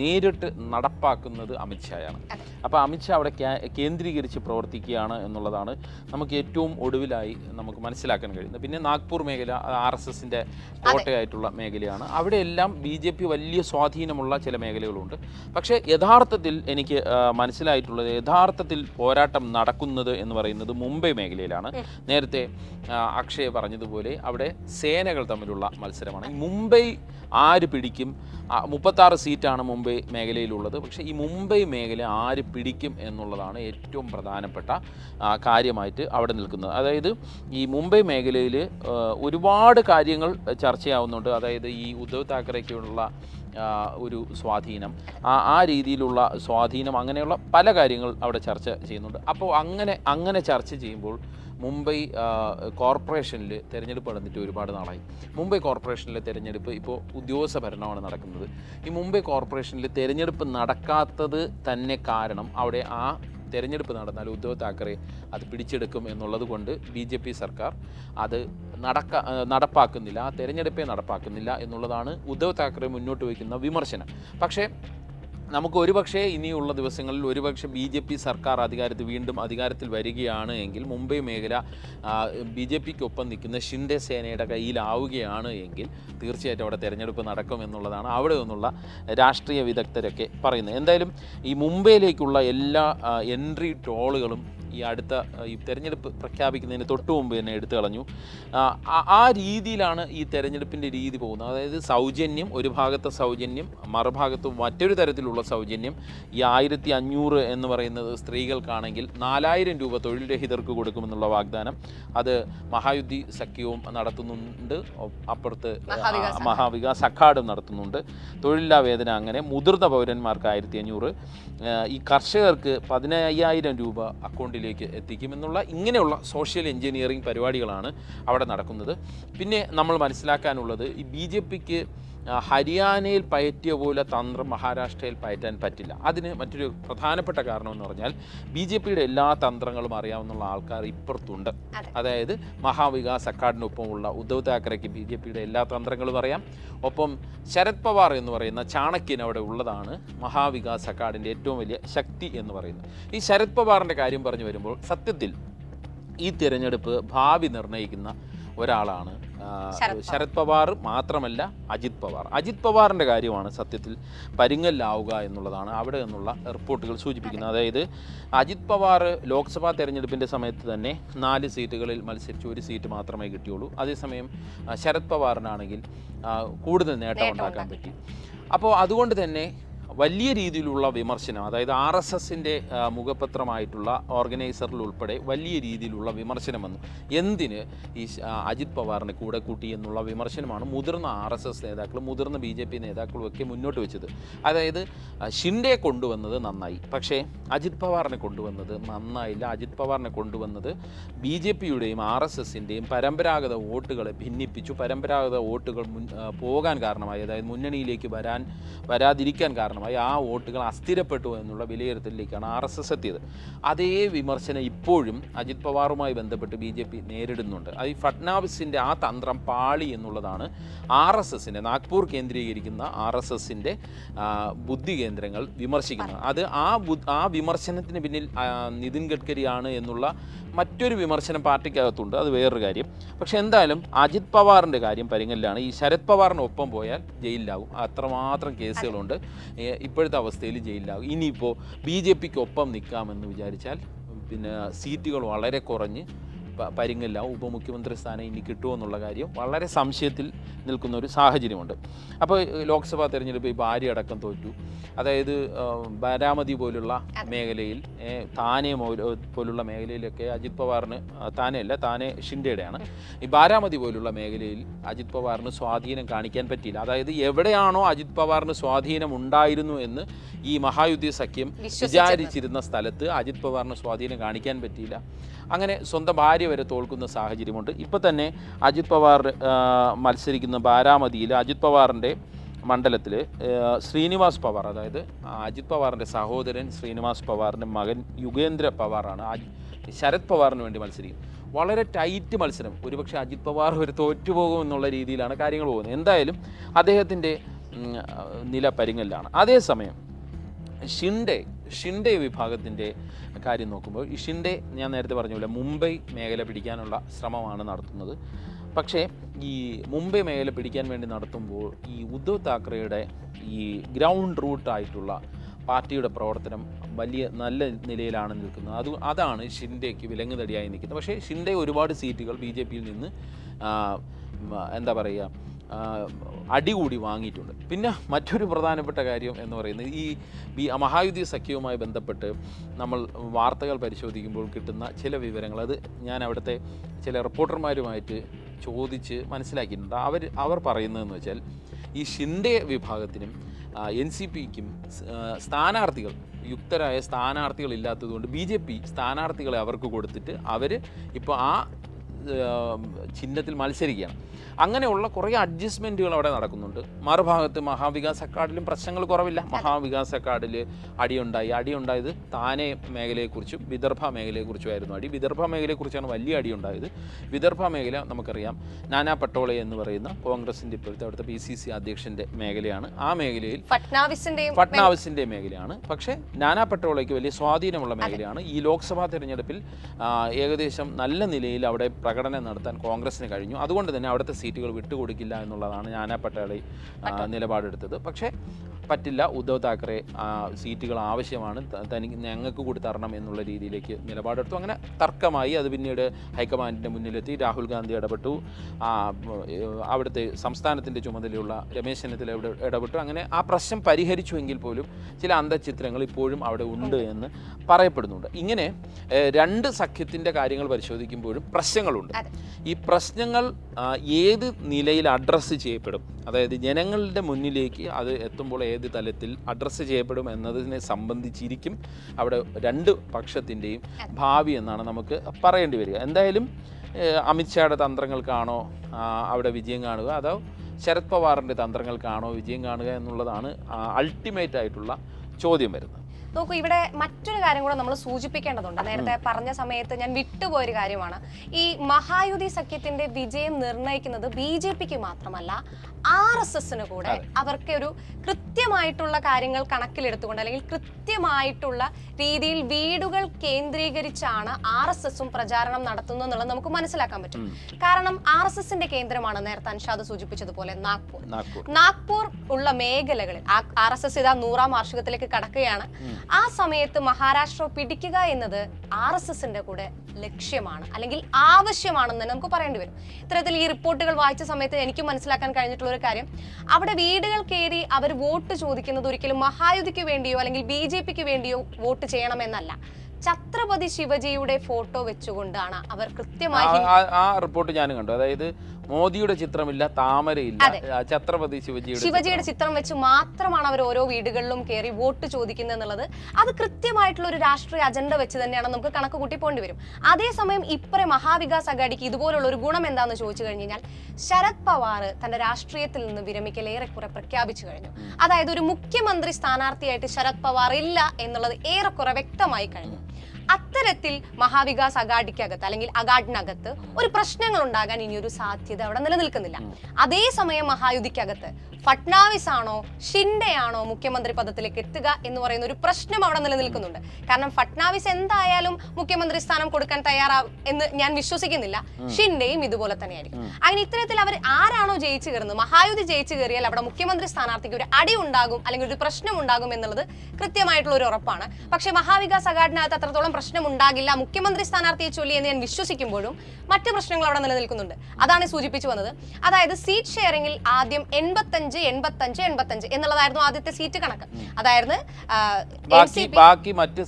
നേരിട്ട് നടപ്പാക്കുന്നത് അമിത്ഷായാണ് അപ്പോൾ അമിത്ഷാ അവിടെ കേന്ദ്രീകരിച്ച് പ്രവർത്തിക്കുകയാണ് എന്നുള്ളതാണ് നമുക്ക് ഏറ്റവും ഒടുവിലായി നമുക്ക് മനസ്സിലാക്കാൻ കഴിയുന്നത്. പിന്നെ നാഗ്പൂർ മേഖല ആർ എസ് എസിന്റെ കോട്ടയായിട്ടുള്ള മേഖലയാണ്. അവിടെയെല്ലാം ബി ജെ പി വലിയ സ്വാധീനമുള്ള ചില മേഖലകളുണ്ട് പക്ഷേ യഥാർത്ഥത്തിൽ എനിക്ക് മനസ്സിലായിട്ടുള്ളത് യഥാർത്ഥത്തിൽ പോരാട്ടം നടക്കുന്നത് എന്ന് പറയുന്നത് മുംബൈ മേഖലയിലാണ്. നേരത്തെ അക്ഷയ് പറഞ്ഞതുപോലെ അവിടെ സേനകൾ തമ്മിലുള്ള മത്സരമാണ്. മുംബൈ ആര് പിടിക്കും? മുപ്പത്താറ് സീറ്റാണ് മുംബൈ മേഖലയിലുള്ളത്. പക്ഷേ ഈ മുംബൈ മേഖല ആര് പിടിക്കും എന്നുള്ളതാണ് ഏറ്റവും പ്രധാനപ്പെട്ട കാര്യമായിട്ട് അവിടെ നിൽക്കുന്നത്. അതായത് ഈ മുംബൈ മേഖലയിൽ ഒരുപാട് കാര്യങ്ങൾ ചർച്ചയാവുന്നുണ്ട്. അതായത് ഈ ഉദ്ധവ് താക്കറേക്കുള്ള ആ, ഒരു സ്വാധീനം. ആ ആ രീതിയിലുള്ള സ്വാധീനം അങ്ങനെയുള്ള പല കാര്യങ്ങൾ അവിടെ ചർച്ച ചെയ്യുന്നുണ്ട്. അപ്പോൾ അങ്ങനെ അങ്ങനെ ചർച്ച ചെയ്യുമ്പോൾ മുംബൈ കോർപ്പറേഷനിൽ തിരഞ്ഞെടുപ്പ് നടന്നിട്ട് ഒരുപാട് നാളായി. മുംബൈ കോർപ്പറേഷനിലെ തിരഞ്ഞെടുപ്പ് ഇപ്പോൾ ഉദ്യോഗസ്ഥ ഭരണമാണ് നടക്കുന്നത്. ഈ മുംബൈ കോർപ്പറേഷനിൽ തിരഞ്ഞെടുപ്പ് നടക്കാത്തത് തന്നെ കാരണം അവിടെ ആ തെരഞ്ഞെടുപ്പ് നടന്നാൽ ഉദ്ധവ് താക്കറെ അത് പിടിച്ചെടുക്കും എന്നുള്ളത് കൊണ്ട് ബി ജെ പി സർക്കാർ അത് നടക്ക നടപ്പാക്കുന്നില്ല ആ തെരഞ്ഞെടുപ്പേ നടപ്പാക്കുന്നില്ല എന്നുള്ളതാണ് ഉദ്ധവ് താക്കറെ മുന്നോട്ട് വയ്ക്കുന്ന വിമർശനം. പക്ഷേ നമുക്ക് ഒരുപക്ഷെ ഇനിയുള്ള ദിവസങ്ങളിൽ ഒരുപക്ഷെ ബി ജെ പി സർക്കാർ അധികാരത്തിൽ വീണ്ടും അധികാരത്തിൽ വരികയാണ് എങ്കിൽ മുംബൈ മേഖല ബി ജെ പിക്കൊപ്പം നിൽക്കുന്ന ഷിൻഡെ സേനയുടെ കയ്യിലാവുകയാണ് എങ്കിൽ തീർച്ചയായിട്ടും അവിടെ തിരഞ്ഞെടുപ്പ് നടക്കും എന്നുള്ളതാണ് അവിടെ നിന്നുള്ള രാഷ്ട്രീയ വിദഗ്ധരൊക്കെ പറയുന്നത്. എന്തായാലും ഈ മുംബൈയിലേക്കുള്ള എല്ലാ എൻട്രി ടോളുകളും ഈ അടുത്ത ഈ തെരഞ്ഞെടുപ്പ് പ്രഖ്യാപിക്കുന്നതിന് തൊട്ട് മുമ്പ് തന്നെ എടുത്തു കളഞ്ഞു. ആ, രീതിയിലാണ് ഈ തെരഞ്ഞെടുപ്പിന്റെ രീതി പോകുന്നത്. അതായത് സൗജന്യം ഒരു ഭാഗത്തെ സൗജന്യം മറുഭാഗത്ത് മറ്റൊരു തരത്തിലുള്ള സൗജന്യം. ഈ ആയിരത്തി അഞ്ഞൂറ് എന്ന് പറയുന്നത് സ്ത്രീകൾക്കാണെങ്കിൽ നാലായിരം രൂപ തൊഴിൽ രഹിതർക്ക് കൊടുക്കുമെന്നുള്ള വാഗ്ദാനം അത് മഹായുദ്ധി സഖ്യവും നടത്തുന്നുണ്ട്. അപ്പുറത്ത് മഹാവികാസ് അഖാഡും നടത്തുന്നുണ്ട്. തൊഴിലില്ലാ വേതന അങ്ങനെ മുതിർന്ന പൗരന്മാർക്ക് ആയിരത്തി അഞ്ഞൂറ് ഈ കർഷകർക്ക് പതിനയ്യായിരം രൂപ അക്കൗണ്ടിലേക്ക് എത്തിക്കുമെന്നുള്ള ഇങ്ങനെയുള്ള സോഷ്യൽ എഞ്ചിനീയറിംഗ് പരിപാടികളാണ് അവിടെ നടക്കുന്നത്. പിന്നെ നമ്മൾ മനസ്സിലാക്കാനുള്ളത് ഈ ബി ജെ പിക്ക് ഹരിയാനയിൽ പയറ്റിയ പോലെ തന്ത്രം മഹാരാഷ്ട്രയിൽ പയറ്റാൻ പറ്റില്ല. അതിന് മറ്റൊരു പ്രധാനപ്പെട്ട കാരണം എന്ന് പറഞ്ഞാൽ ബി ജെ പിയുടെ എല്ലാ തന്ത്രങ്ങളും അറിയാവുന്ന ആൾക്കാർ ഇപ്പുറത്തുണ്ട്. അതായത് മഹാവികാസ് അക്കാഡിനൊപ്പമുള്ള ഉദ്ധവ് താക്കറെക്ക് ബി ജെ പിയുടെ എല്ലാ തന്ത്രങ്ങളും അറിയാം. ഒപ്പം ശരത് പവാർ എന്ന് പറയുന്ന ചാണക്യൻ അവിടെ ഉള്ളതാണ് മഹാവികാസ് അക്കാഡിന്റെ ഏറ്റവും വലിയ ശക്തി എന്ന് പറയുന്നത്. ഈ ശരത് പവാറിന്റെ കാര്യം പറഞ്ഞു വരുമ്പോൾ സത്യത്തിൽ ഈ തിരഞ്ഞെടുപ്പ് ഭാവി നിർണയിക്കുന്ന ഒരാളാണ് ശരത് പവാർ. മാത്രമല്ല അജിത് പവാർ. അജിത് പവാറിന്റെ കാര്യമാണ് സത്യത്തിൽ പരിങ്ങല്ലാവുക എന്നുള്ളതാണ് അവിടെ നിന്നുള്ള റിപ്പോർട്ടുകൾ സൂചിപ്പിക്കുന്നത്. അതായത് അജിത് പവാർ ലോക്സഭാ തെരഞ്ഞെടുപ്പിന്റെ സമയത്ത് തന്നെ നാല് സീറ്റുകളിൽ മത്സരിച്ച് ഒരു സീറ്റ് മാത്രമേ കിട്ടിയുള്ളൂ. അതേസമയം ശരത് പവാറിനാണെങ്കിൽ കൂടുതൽ നേട്ടം ഉണ്ടാക്കാൻ പറ്റി. അപ്പോൾ അതുകൊണ്ട് തന്നെ വലിയ രീതിയിലുള്ള വിമർശനം അതായത് ആർ എസ് എസിന്റെ മുഖപത്രമായിട്ടുള്ള ഓർഗനൈസറിൽ ഉൾപ്പെടെ വലിയ രീതിയിലുള്ള വിമർശനം വന്നു. എന്തിന് ഈ അജിത് പവാറിനെ കൂടെ കൂട്ടി എന്നുള്ള വിമർശനമാണ് മുതിർന്ന ആർ എസ് എസ് നേതാക്കളും മുതിർന്ന ബി ജെ പി നേതാക്കളും ഒക്കെ മുന്നോട്ട് വെച്ചത്. അതായത് ഷിൻഡെ കൊണ്ടുവന്നത് നന്നായി. പക്ഷേ അജിത് പവാറിനെ കൊണ്ടുവന്നത് നന്നായില്ല. അജിത് പവാറിനെ കൊണ്ടുവന്നത് ബി ജെ പിയുടെയും ആർ എസ് എസിന്റെയും പരമ്പരാഗത വോട്ടുകളെ ഭിന്നിപ്പിച്ചു. പരമ്പരാഗത വോട്ടുകൾ മുൻ പോകാൻ കാരണമായി. അതായത് മുന്നണിയിലേക്ക് വരാൻ വരാതിരിക്കാൻ കാരണമായി ആ വോട്ടുകൾ അസ്ഥിരപ്പെട്ടു എന്നുള്ള വിലയിരുത്തലിലേക്കാണ് ആർ എസ് എസ് എത്തിയത്. അതേ വിമർശനം ഇപ്പോഴും അജിത് പവാറുമായി ബന്ധപ്പെട്ട് ബി ജെ പി നേരിടുന്നുണ്ട്. അത് ഈ ഫട്നാവിസിന്റെ ആ തന്ത്രം പാളി എന്നുള്ളതാണ് ആർ എസ് എസിന്റെ നാഗ്പൂർ കേന്ദ്രീകരിക്കുന്ന ആർ എസ് എസിന്റെ ബുദ്ധി കേന്ദ്രങ്ങൾ വിമർശിക്കുന്നത്. അത് ആ ആ വിമർശനത്തിന് പിന്നിൽ നിതിൻ ഗഡ്കരിയാണ് എന്നുള്ള മറ്റൊരു വിമർശനം പാർട്ടിക്കകത്തുണ്ട്. അത് വേറൊരു കാര്യം. പക്ഷെ എന്തായാലും അജിത് പവാറിന്റെ കാര്യം പരിങ്ങലിലാണ് ഈ ശരത് പവാറിനൊപ്പം പോയാൽ ജയിലിലാവും അത്രമാത്രം കേസുകളുണ്ട്. ഇപ്പോഴത്തെ അവസ്ഥയിൽ ജയിലിലാവും ഇനിയിപ്പോൾ ബി ജെ പിക്ക് ഒപ്പം നിൽക്കാമെന്ന് വിചാരിച്ചാൽ പിന്നെ സീറ്റുകൾ വളരെ കുറഞ്ഞ് പ- പരിങ്ങലിലാവും ഉപമുഖ്യമന്ത്രി സ്ഥാനം ഇനി കിട്ടുമോ എന്നുള്ള കാര്യം വളരെ സംശയത്തിൽ നിൽക്കുന്ന ഒരു സാഹചര്യമുണ്ട്. അപ്പോൾ ലോക്സഭാ തെരഞ്ഞെടുപ്പ് ഇപ്പോൾ ആര്യ അടക്കം തോറ്റു. അതായത് ബാരാമതി പോലുള്ള മേഖലയിൽ താനെ പോലുള്ള മേഖലയിലൊക്കെ അജിത് പവാറിന് താനെയല്ല താനെ ഷിൻഡയുടെയാണ്. ഈ ബാരാമതി പോലുള്ള മേഖലയിൽ അജിത് പവാറിന് സ്വാധീനം കാണിക്കാൻ പറ്റിയില്ല. അതായത് എവിടെയാണോ അജിത് പവാറിന് സ്വാധീനം ഉണ്ടായിരുന്നു എന്ന് ഈ മഹായുദ്ധ സഖ്യം. വിചാരിച്ചിരുന്ന സ്ഥലത്ത് അജിത് പവാറിന് സ്വാധീനം കാണിക്കാൻ പറ്റിയില്ല. അങ്ങനെ സ്വന്തം ഭാര്യ വരെ തോൽക്കുന്ന സാഹചര്യമുണ്ട്. ഇപ്പോൾ തന്നെ അജിത് പവാർ മത്സരിക്കുന്ന ബാരാമതിയിൽ അജിത് പവാറിന്റെ മണ്ഡലത്തിൽ ശ്രീനിവാസ് പവാർ അതായത് അജിത് പവാറിന്റെ സഹോദരൻ ശ്രീനിവാസ് പവാറിന്റെ മകൻ യുഗേന്ദ്ര പവാറാണ്. ശരത് പവാറിന് വേണ്ടി മത്സരിക്കും. വളരെ ടൈറ്റ് മത്സരം. ഒരുപക്ഷെ അജിത് പവാർ ഒരു തോറ്റുപോകും എന്നുള്ള രീതിയിലാണ് കാര്യങ്ങൾ പോകുന്നത്. എന്തായാലും അദ്ദേഹത്തിന്റെ നില പരിങ്ങലിലാണ്. അതേസമയം ഷിൻഡെ ഷിൻഡെ വിഭാഗത്തിന്റെ കാര്യം നോക്കുമ്പോൾ ഈ ഷിൻഡെ ഞാൻ നേരത്തെ പറഞ്ഞ പോലെ മുംബൈ മേഖല പിടിക്കാനുള്ള ശ്രമമാണ് നടത്തുന്നത്. പക്ഷേ ഈ മുംബൈ മേഖല പിടിക്കാൻ വേണ്ടി നടത്തുമ്പോൾ ഈ ഉദ്ധവ് താക്കറെയുടെ ഈ ഗ്രൗണ്ട് റൂട്ടായിട്ടുള്ള പാർട്ടിയുടെ പ്രവർത്തനം വലിയ നല്ല നിലയിലാണ് നിൽക്കുന്നത്. അത് അതാണ് ഷിൻഡേക്ക് വിലങ്ങുതടിയായി നിൽക്കുന്നത്. പക്ഷേ ഷിൻഡെ ഒരുപാട് സീറ്റുകൾ ബി ജെ പിയിൽ നിന്ന് എന്താ പറയുക അടികൂടി വാങ്ങിയിട്ടുണ്ട്. പിന്നെ മറ്റൊരു പ്രധാനപ്പെട്ട കാര്യം എന്ന് പറയുന്നത് ഈ ബി മഹായുദ്ധി സഖ്യവുമായി ബന്ധപ്പെട്ട് നമ്മൾ വാർത്തകൾ പരിശോധിക്കുമ്പോൾ കിട്ടുന്ന ചില വിവരങ്ങൾ അത് ഞാൻ അവിടുത്തെ ചില റിപ്പോർട്ടർമാരുമായിട്ട് ചോദിച്ച് മനസ്സിലാക്കിയിട്ടുണ്ട്. അവർ അവർ പറയുന്നതെന്ന് വെച്ചാൽ ഈ ഷിൻഡെ വിഭാഗത്തിനും എൻ സി പിക്കും സ്ഥാനാർത്ഥികൾ യുക്തരായ സ്ഥാനാർത്ഥികൾ ഇല്ലാത്തതുകൊണ്ട് ബി ജെ പി സ്ഥാനാർത്ഥികളെ അവർക്ക് കൊടുത്തിട്ട് അവർ ഇപ്പോൾ ആ ചിഹ്നത്തിൽ മത്സരിക്കുകയാണ്. അങ്ങനെയുള്ള കുറേ അഡ്ജസ്റ്റ്മെന്റുകൾ അവിടെ നടക്കുന്നുണ്ട്. മറുഭാഗത്ത് മഹാവികാസ് അക്കാഡിലും പ്രശ്നങ്ങൾ കുറവില്ല. മഹാവികാസ് അക്കാഡിൽ അടിയുണ്ടായി. അടിയുണ്ടായത് താനെ മേഖലയെക്കുറിച്ചും വിദർഭ മേഖലയെക്കുറിച്ചുമായിരുന്നു അടി. വിദർഭ മേഖലയെക്കുറിച്ചാണ് വലിയ അടിയുണ്ടായത്. വിദർഭ മേഖല നമുക്കറിയാം. നാനാ പട്ടോളെ എന്ന് പറയുന്ന കോൺഗ്രസിന്റെ ഇപ്പോഴത്തെ അവിടുത്തെ പി സി സി അധ്യക്ഷന്റെ മേഖലയാണ്. ആ മേഖലയിൽ ഫട്നാവിസിന്റെ മേഖലയാണ്. പക്ഷേ നാനാ പട്ടോളയ്ക്ക് വലിയ സ്വാധീനമുള്ള മേഖലയാണ്. ഈ ലോക്സഭാ തിരഞ്ഞെടുപ്പിൽ ഏകദേശം നല്ല നിലയിൽ അവിടെ പ്രകടനം നടത്താൻ കോൺഗ്രസിന് കഴിഞ്ഞു. അതുകൊണ്ട് തന്നെ അവിടുത്തെ സീറ്റുകൾ വിട്ടുകൊടുക്കില്ല എന്നുള്ളതാണ് ഞാനാ പട്ടാളി നിലപാടെടുത്തത്. പക്ഷേ പറ്റില്ല. ഉദ്ധവ് താക്കറെ സീറ്റുകൾ ആവശ്യമാണ്. തനിക്ക് ഞങ്ങൾക്ക് കൂടി തരണം എന്നുള്ള രീതിയിലേക്ക് നിലപാടെടുത്തു. അങ്ങനെ തർക്കമായി. അത് പിന്നീട് ഹൈക്കമാൻഡിന്റെ മുന്നിലെത്തി. രാഹുൽ ഗാന്ധി ഇടപെട്ടു. അവിടുത്തെ സംസ്ഥാനത്തിന്റെ ചുമതലയുള്ള രമേശ് ചെന്നിത്തല ഇടപെട്ടു. അങ്ങനെ ആ പ്രശ്നം പരിഹരിച്ചുവെങ്കിൽ പോലും ചില അന്ധചിത്രങ്ങൾ ഇപ്പോഴും അവിടെ ഉണ്ട് എന്ന് പറയപ്പെടുന്നുണ്ട്. ഇങ്ങനെ രണ്ട് സഖ്യത്തിന്റെ കാര്യങ്ങൾ പരിശോധിക്കുമ്പോഴും പ്രശ്നങ്ങളുണ്ട്. അതെ. ഈ പ്രശ്നങ്ങൾ ഏത് നിലയിൽ അഡ്രസ്സ് ചെയ്യപ്പെടും? അതായത് ജനങ്ങളുടെ മുന്നിലേക്ക് അത് എത്തുമ്പോൾ ഏത് തലത്തിൽ അഡ്രസ്സ് ചെയ്യപ്പെടും എന്നതിനെ സംബന്ധിച്ചിരിക്കും അവിടെ രണ്ട് പക്ഷത്തിന്റെയും ഭാവി എന്നാണ് നമുക്ക് പറയേണ്ടി വരിക. എന്തായാലും അമിത്ഷായുടെ തന്ത്രങ്ങൾക്കാണോ അവിടെ വിജയം കാണുക? അതോ ശരത് പവാറിന്റെ തന്ത്രങ്ങൾക്കാണോ വിജയം കാണുക എന്നുള്ളതാണ് അൾട്ടിമേറ്റ് ആയിട്ടുള്ള ചോദ്യം വരുന്നത്. നോക്കൂ ഇവിടെ മറ്റൊരു കാര്യം കൂടെ നമ്മൾ സൂചിപ്പിക്കേണ്ടതുണ്ട്. നേരത്തെ പറഞ്ഞ സമയത്ത് ഞാൻ വിട്ടുപോയൊരു കാര്യമാണ്. ഈ മഹായുതി സഖ്യത്തിന്റെ വിജയം നിർണയിക്കുന്നത് ബി ജെ പിക്ക് മാത്രമല്ല ആർ എസ് എസിന് കൂടെ അവർക്ക് ഒരു കൃത്യമായിട്ടുള്ള കാര്യങ്ങൾ കണക്കിലെടുത്തുകൊണ്ട് അല്ലെങ്കിൽ കൃത്യമായിട്ടുള്ള രീതിയിൽ വീടുകൾ കേന്ദ്രീകരിച്ചാണ് ആർ എസ് എസും പ്രചാരണം നടത്തുന്നത് എന്നുള്ളത് നമുക്ക് മനസ്സിലാക്കാൻ പറ്റും. കാരണം ആർ എസ് എസിന്റെ കേന്ദ്രമാണ് നേരത്തെ അൻഷാദ് സൂചിപ്പിച്ചതുപോലെ നാഗ്പൂർ. നാഗ്പൂർ. ഉള്ള മേഖലകളിൽ ആർ എസ് എസ് ഇതാ നൂറാം വാർഷികത്തിലേക്ക് കടക്കുകയാണ്. ആ സമയത്ത് മഹാരാഷ്ട്ര പിടിക്കുക എന്നത് ആർ എസ് എസിന്റെ കൂടെ ലക്ഷ്യമാണ് അല്ലെങ്കിൽ ആവശ്യമാണെന്ന് തന്നെ നമുക്ക് പറയേണ്ടി വരും. ഇത്തരത്തിൽ ഈ റിപ്പോർട്ടുകൾ വായിച്ച സമയത്ത് എനിക്ക് മനസ്സിലാക്കാൻ കഴിഞ്ഞിട്ടുള്ള ഒരു കാര്യം. അവിടെ വീടുകൾ കയറി അവർ വോട്ട് ചോദിക്കുന്നത് ഒരിക്കലും മഹായുതിക്ക് വേണ്ടിയോ അല്ലെങ്കിൽ ബി ജെ പിക്ക് വേണ്ടിയോ വോട്ട് ചെയ്യണമെന്നല്ല. ഛത്രപതി ശിവജിയുടെ ഫോട്ടോ വെച്ചുകൊണ്ടാണ് അവർ കൃത്യമായി ആ- റിപ്പോർട്ട് ഞാൻ കണ്ടു. അതായത് മോദിയുടെ ചിത്രമില്ല താമരയില്ല. ഛത്രപതി ശിവജിയുടെ ശിവജിയുടെ ചിത്രം വെച്ച് മാത്രമാണ് അവർ ഓരോ വീടുകളിലും കയറി വോട്ട് ചോദിക്കുന്നത് എന്നുള്ളത്. അത് കൃത്യമായിട്ടുള്ള ഒരു രാഷ്ട്രീയ അജണ്ട വെച്ച് തന്നെയാണ് നമുക്ക് കണക്ക് കൂട്ടി പോണ്ടി വരും. അതേസമയം ഇപ്പറേ മഹാവികാസ് അഗാഡിക്ക് ഇതുപോലുള്ള ഒരു ഗുണം എന്താണെന്ന് ചോദിച്ചു കഴിഞ്ഞു കഴിഞ്ഞാൽ ശരത് പവാർ തന്റെ രാഷ്ട്രീയത്തിൽ നിന്ന് വിരമിക്കൽ ഏറെക്കുറെ പ്രഖ്യാപിച്ചു കഴിഞ്ഞു. അതായത് ഒരു മുഖ്യമന്ത്രി സ്ഥാനാർത്ഥിയായിട്ട് ശരത് പവാർ ഇല്ല എന്നുള്ളത് ഏറെക്കുറെ വ്യക്തമായി കഴിഞ്ഞു. അത്തരത്തിൽ മഹാവികാസ് അഗാഡിക്കകത്ത് അല്ലെങ്കിൽ അഗാഡിനകത്ത് ഒരു പ്രശ്നങ്ങൾ ഉണ്ടാകാൻ ഇനിയൊരു സാധ്യത അവിടെ നിലനിൽക്കുന്നില്ല. അതേസമയം മഹായുതിക്കകത്ത് ഫട്നാവിസ് ആണോ ഷിൻഡെ ആണോ മുഖ്യമന്ത്രി പദത്തിലേക്ക് എത്തുക എന്ന് പറയുന്ന ഒരു പ്രശ്നം അവിടെ നിലനിൽക്കുന്നുണ്ട്. കാരണം ഫട്നാവിസ് എന്തായാലും മുഖ്യമന്ത്രി സ്ഥാനം കൊടുക്കാൻ തയ്യാറാവും എന്ന് ഞാൻ വിശ്വസിക്കുന്നില്ല. ഷിൻഡെയും ഇതുപോലെ തന്നെയായിരിക്കും. അങ്ങനെ ഇത്തരത്തിൽ അവർ ആരാണോ ജയിച്ചു കയറുന്നത് മഹായുതി ജയിച്ചു കയറിയാൽ അവിടെ മുഖ്യമന്ത്രി സ്ഥാനാർത്ഥിക്ക് ഒരു അടി ഉണ്ടാകും അല്ലെങ്കിൽ ഒരു പ്രശ്നം ഉണ്ടാകും എന്നുള്ളത് കൃത്യമായിട്ടുള്ള ഒരു ഉറപ്പാണ്. പക്ഷേ മഹാവികാസ് അഗാഡിനകത്ത് അത്രത്തോളം പ്രശ്നം ഉണ്ടാകില്ല മുഖ്യമന്ത്രി സ്ഥാനാർത്ഥിയെ ചൊല്ലി എന്ന് ഞാൻ വിശ്വസിക്കുമ്പോഴും മറ്റ് പ്രശ്നങ്ങൾ അവിടെ നിലനിൽക്കുന്നുണ്ട്. അതാണ് സൂചിപ്പിച്ചു വന്നത്. അതായത് സീറ്റ് ഷെയറിംഗിൽ ആദ്യം എൺപത്തഞ്ച് എൺപത്തഞ്ച് എൺപത്തഞ്ച് എന്നുള്ളതായിരുന്നു ആദ്യത്തെ സീറ്റ് കണക്ക്. അതായത് ബാക്കി മറ്റ്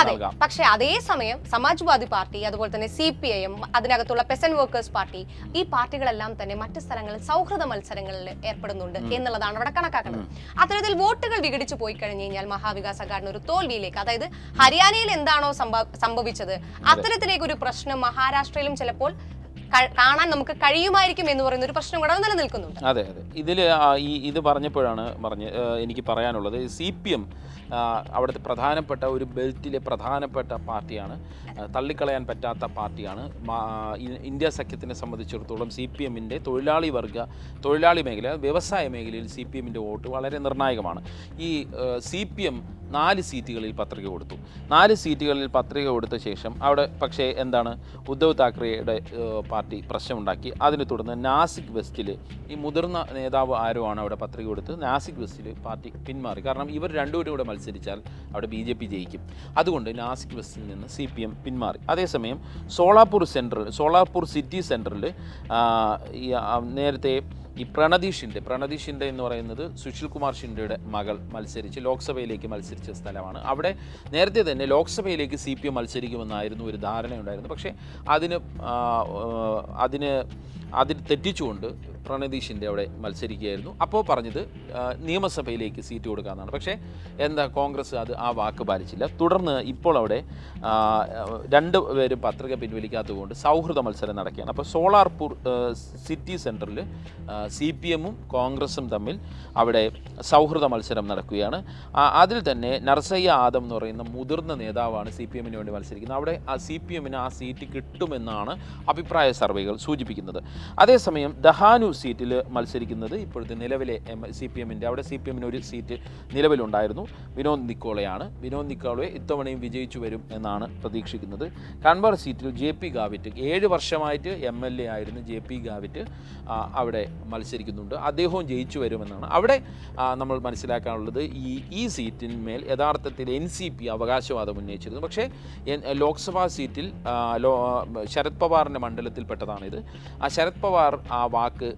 അതെ. പക്ഷെ അതേസമയം സമാജ്വാദി പാർട്ടി അതുപോലെ തന്നെ സി പി ഐ എം അതിനകത്തുള്ള പെസൻ വർക്കേഴ്സ് പാർട്ടി ഈ പാർട്ടികളെല്ലാം തന്നെ മറ്റ് സ്ഥലങ്ങളിൽ സൗഹൃദ മത്സരങ്ങളിൽ ഏർപ്പെടുന്നുണ്ട് എന്നുള്ളതാണ് അവിടെ കണക്കാക്കുന്നത്. അത്തരത്തിൽ വോട്ടുകൾ വിഘടിച്ചു പോയി കഴിഞ്ഞു കഴിഞ്ഞാൽ മഹാവികാസ് അഗാഡിന് ഒരു തോൽവിയിലേക്ക് അതായത് ഹരിയാനയിൽ എന്താണോ സംഭവ- സംഭവിച്ചത്. അത്തരത്തിലേക്ക് ഒരു പ്രശ്നം മഹാരാഷ്ട്രയിലും ചിലപ്പോൾ കാണാൻ നമുക്ക് കഴിയുമായിരിക്കും എന്ന് പറയുന്ന ഒരു പ്രശ്നം കൂടെ നിലനിൽക്കുന്നുണ്ട്. അതെ അതെ. ഇതിൽ ഈ ഇത് പറഞ്ഞപ്പോഴാണ് പറഞ്ഞ് എനിക്ക് പറയാനുള്ളത്. സി പി എം അവിടുത്തെ പ്രധാനപ്പെട്ട ഒരു ബെൽറ്റിലെ പ്രധാനപ്പെട്ട പാർട്ടിയാണ് തള്ളിക്കളയാൻ പറ്റാത്ത പാർട്ടിയാണ്. ഇന്ത്യ സഖ്യത്തിനെ സംബന്ധിച്ചിടത്തോളം സി പി എമ്മിന്റെ തൊഴിലാളി വർഗ തൊഴിലാളി മേഖല വ്യവസായ മേഖലയിൽ സി പി എമ്മിന്റെ വോട്ട് വളരെ നിർണായകമാണ്. ഈ സി പി എം നാല് സീറ്റുകളിൽ പത്രിക കൊടുത്തു. നാല് സീറ്റുകളിൽ പത്രിക കൊടുത്ത ശേഷം അവിടെ പക്ഷേ എന്താണ് ഉദ്ധവ് താക്കറെയുടെ പാർട്ടി പ്രശ്നമുണ്ടാക്കി. അതിനെ തുടർന്ന് നാസിക് വെസ്റ്റിൽ ഈ മുതിർന്ന നേതാവ് ആരോ ആണ് അവിടെ പത്രിക കൊടുത്ത്? നാസിക് വെസ്റ്റിൽ പാർട്ടി പിന്മാറി. കാരണം ഇവർ രണ്ടുപേരും കൂടെ മത്സരിച്ചാൽ അവിടെ ബി ജെ പി ജയിക്കും. അതുകൊണ്ട് നാസിക് വെസ്റ്റിൽ നിന്ന് സി പി എം പിന്മാറി. അതേസമയം സോളാപൂർ സെൻട്രൽ സോളാപൂർ സിറ്റി സെന്ററിൽ നേരത്തെ ഈ പ്രണതി ഷിൻഡെ പ്രണതി ഷിൻഡെ എന്ന് പറയുന്നത് സുശീൽ കുമാർ ഷിൻഡെയുടെ മകൾ മത്സരിച്ച് ലോക്സഭയിലേക്ക് മത്സരിച്ച സ്ഥലമാണ്. അവിടെ നേരത്തെ തന്നെ ലോക്സഭയിലേക്ക് സി പി എം മത്സരിക്കുമെന്നായിരുന്നു ഒരു ധാരണയുണ്ടായിരുന്നു പക്ഷേ അതിന് അതിന് അതിൽ തെറ്റിച്ചുകൊണ്ട് പ്രണതി ഷിൻഡെ അവിടെ മത്സരിക്കുകയായിരുന്നു. അപ്പോൾ പറഞ്ഞത് നിയമസഭയിലേക്ക് സീറ്റ് കൊടുക്കാമെന്നാണ്. പക്ഷേ എന്താ കോൺഗ്രസ് അത് ആ വാക്ക് പാലിച്ചില്ല. തുടർന്ന് ഇപ്പോൾ അവിടെ രണ്ട് പേരും പത്രിക പിൻവലിക്കാത്തതുകൊണ്ട് സൗഹൃദ മത്സരം നടക്കുകയാണ്. അപ്പോൾ സോളാർപൂർ സിറ്റി സെന്ററിൽ സി പി എമ്മും കോൺഗ്രസും തമ്മിൽ അവിടെ സൗഹൃദ മത്സരം നടക്കുകയാണ്. അതിൽ തന്നെ നർസയ്യ ആദം എന്ന് പറയുന്ന മുതിർന്ന നേതാവാണ് സി പി എമ്മിന് വേണ്ടി മത്സരിക്കുന്നത്. അവിടെ ആ സി പി എമ്മിന് ആ സീറ്റ് കിട്ടുമെന്നാണ് അഭിപ്രായ സർവേകൾ സൂചിപ്പിക്കുന്നത്. അതേസമയം ദഹാനു സീറ്റിൽ മത്സരിക്കുന്നത് ഇപ്പോഴത്തെ നിലവിലെ എം സി പി എമ്മിന്റെ അവിടെ സി പി എമ്മിന് ഒരു സീറ്റ് നിലവിലുണ്ടായിരുന്നു. വിനോദ് നിക്കോളയാണ്. വിനോദ് നിക്കോളയെ ഇത്തവണയും വിജയിച്ചു വരും എന്നാണ് പ്രതീക്ഷിക്കുന്നത്. കൺവർ സീറ്റിൽ ജെ പി ഗാവിറ്റ് ഏഴ് വർഷമായിട്ട് എം എൽ എ ആയിരുന്നു ജെ പി ഗാവിറ്റ് അവിടെ മത്സരിക്കുന്നുണ്ട്. അദ്ദേഹവും ജയിച്ചു വരുമെന്നാണ്. അവിടെ നമ്മൾ മനസ്സിലാക്കാനുള്ളത് ഈ ഈ സീറ്റിന്മേൽ യഥാർത്ഥത്തിൽ എൻ സി പി അവകാശവാദം ഉന്നയിച്ചിരുന്നു. പക്ഷേ ലോക്സഭാ സീറ്റിൽ ലോ ശരത് പവാറിന്റെ മണ്ഡലത്തിൽപ്പെട്ടതാണിത്. ആ ശരത് പവാർ ആ വാക്ക്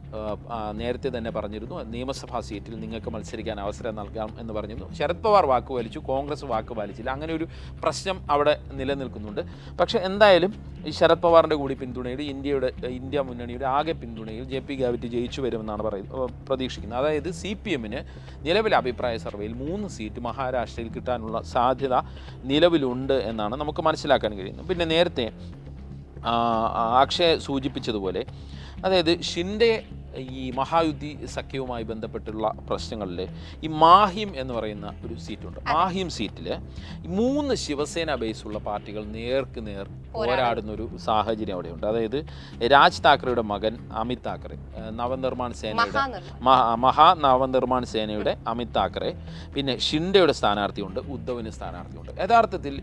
നേരത്തെ തന്നെ പറഞ്ഞിരുന്നു. നിയമസഭാ സീറ്റിൽ നിങ്ങൾക്ക് മത്സരിക്കാൻ അവസരം നൽകാം എന്ന് പറഞ്ഞിരുന്നു. ശരത് പവാർ വാക്ക് വലിച്ചു കോൺഗ്രസ് വാക്ക് വലിച്ചില്ല. അങ്ങനെ ഒരു പ്രശ്നം അവിടെ നിലനിൽക്കുന്നുണ്ട്. പക്ഷേ എന്തായാലും ഈ ശരത് പവാറിന്റെ കൂടി പിന്തുണയിൽ ഇന്ത്യയുടെ ഇന്ത്യ മുന്നണിയുടെ ആകെ പിന്തുണയിൽ ജെ പി ഗാവിറ്റ് ജയിച്ചു വരുമെന്നാണ് പറയുന്നത് പ്രതീക്ഷിക്കുന്നത്. അതായത് സി പി എമ്മിന് നിലവിലെ അഭിപ്രായ സർവേയിൽ മൂന്ന് സീറ്റ് മഹാരാഷ്ട്രയിൽ കിട്ടാനുള്ള സാധ്യത നിലവിലുണ്ട് എന്നാണ് നമുക്ക് മനസ്സിലാക്കാൻ കഴിയുന്നത്. പിന്നെ നേരത്തെ അക്ഷയ സൂചിപ്പിച്ചതുപോലെ അതായത് ഷിൻഡെ ഈ മഹായുദ്ധി സഖ്യവുമായി ബന്ധപ്പെട്ടുള്ള പ്രശ്നങ്ങളിൽ ഈ മാഹിം എന്ന് പറയുന്ന ഒരു സീറ്റുണ്ട്. മാഹിം സീറ്റിൽ മൂന്ന് ശിവസേന ബേസുള്ള പാർട്ടികൾ നേർക്ക് നേർ പോരാടുന്ന ഒരു സാഹചര്യം അവിടെയുണ്ട്. അതായത് രാജ് താക്കറെയുടെ മകൻ അമിത് താക്കറെ നവനിർമ്മാൺ സേനയുടെ മഹാ നവനിർമ്മാൺ സേനയുടെ അമിത് താക്കറെ പിന്നെ ഷിൻഡയുടെ സ്ഥാനാർത്ഥിയുണ്ട് ഉദ്ധവിന് സ്ഥാനാർത്ഥിയുണ്ട്. യഥാർത്ഥത്തിൽ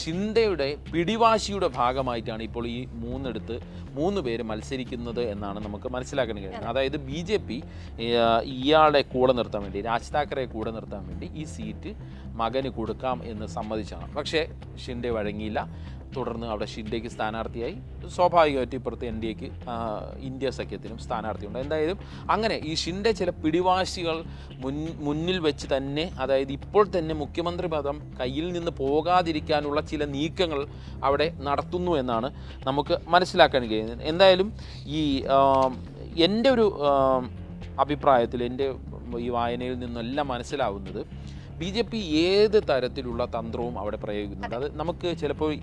ഷിൻഡയുടെ പിടിവാശിയുടെ ഭാഗമായിട്ടാണ് ഇപ്പോൾ ഈ മൂന്നെടുത്ത് മൂന്ന് പേര് മത്സരിക്കുന്നത് എന്നാണ് നമുക്ക് മനസ്സിലാക്കാൻ കഴിയുന്നത് അതായത് ബി ജെ പി ഇയാളെ കൂടെ നിർത്താൻ വേണ്ടി രാജ് താക്കറെ കൂടെ നിർത്താൻ വേണ്ടി ഈ സീറ്റ് മകന് കൊടുക്കാം എന്ന് സമ്മതിച്ചാണ്. പക്ഷേ ഷിൻഡെ വഴങ്ങിയില്ല. തുടർന്ന് അവിടെ ഷിൻഡേക്ക് സ്ഥാനാർത്ഥിയായി. സ്വാഭാവികമായിട്ട് ഇപ്പുറത്ത് എൻ ഡി എക്ക് ഇന്ത്യ സഖ്യത്തിനും സ്ഥാനാർത്ഥിയുണ്ട്. എന്തായാലും അങ്ങനെ ഈ ഷിൻഡെ ചില പിടിവാശികൾ മുൻ മുന്നിൽ വെച്ച് തന്നെ അതായത് ഇപ്പോൾ തന്നെ മുഖ്യമന്ത്രി പദം കയ്യിൽ നിന്ന് പോകാതിരിക്കാനുള്ള ചില നീക്കങ്ങൾ അവിടെ നടത്തുന്നു എന്നാണ് നമുക്ക് മനസ്സിലാക്കാൻ കഴിയുന്നത്. എന്തായാലും ഈ എന്റെ ഒരു അഭിപ്രായത്തിൽ എന്റെ ഈ വായനയിൽ നിന്നെല്ലാം മനസ്സിലാവുന്നത് ബി ജെ പി ഏത് തരത്തിലുള്ള തന്ത്രവും അവിടെ പ്രയോഗിക്കുന്നുണ്ട്. അത് നമുക്ക് ചിലപ്പോൾ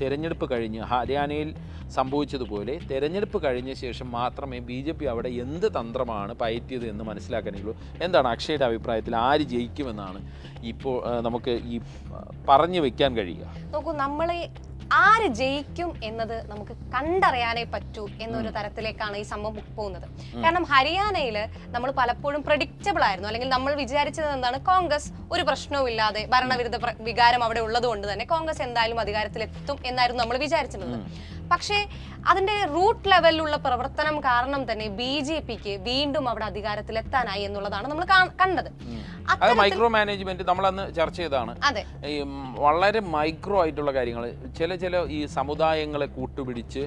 തിരഞ്ഞെടുപ്പ് കഴിഞ്ഞ് ഹരിയാനയിൽ സംഭവിച്ചതുപോലെ തിരഞ്ഞെടുപ്പ് കഴിഞ്ഞ ശേഷം മാത്രമേ ബി ജെ പി അവിടെ എന്ത് തന്ത്രമാണ് പയറ്റിയത് എന്ന് മനസ്സിലാക്കാനുള്ളൂ എന്താണ് അക്ഷയുടെ അഭിപ്രായത്തിൽ ആര് ജയിക്കുമെന്നാണ് ഇപ്പോൾ നമുക്ക് ഈ പറഞ്ഞു വെക്കാൻ കഴിയുക? നോക്കൂ നമ്മളെ ആര് ജയിക്കും എന്നത് നമുക്ക് കണ്ടറിയാനേ പറ്റൂ എന്നൊരു തരത്തിലേക്കാണ് ഈ സംഭവം പോകുന്നത്. കാരണം ഹരിയാനയിൽ നമ്മൾ പലപ്പോഴും പ്രഡിക്റ്റബിൾ ആയിരുന്നു. അല്ലെങ്കിൽ നമ്മൾ വിചാരിച്ചത് എന്താണ്? കോൺഗ്രസ് ഒരു പ്രശ്നവും ഇല്ലാതെ ഭരണവിരുദ്ധ വികാരം അവിടെ ഉള്ളത് കൊണ്ട് തന്നെ കോൺഗ്രസ് എന്തായാലും അധികാരത്തിലെത്തും എന്നായിരുന്നു നമ്മൾ വിചാരിച്ചിരുന്നത്. പക്ഷേ അതിന്റെ റൂട്ട് ലെവലിലുള്ള പ്രവർത്തനം കാരണം തന്നെ ബി ജെ പിക്ക് വീണ്ടും അവിടെ അധികാരത്തിലെത്താനായി എന്നുള്ളതാണ് നമ്മൾ കണ്ടത്. അത് മൈക്രോ മാനേജ്മെന്റ് നമ്മൾ അന്ന് ചർച്ച ചെയ്തതാണ്. ഈ വളരെ മൈക്രോ ആയിട്ടുള്ള കാര്യങ്ങൾ ചില ചില ഈ സമുദായങ്ങളെ കൂട്ടുപിടിച്ച്.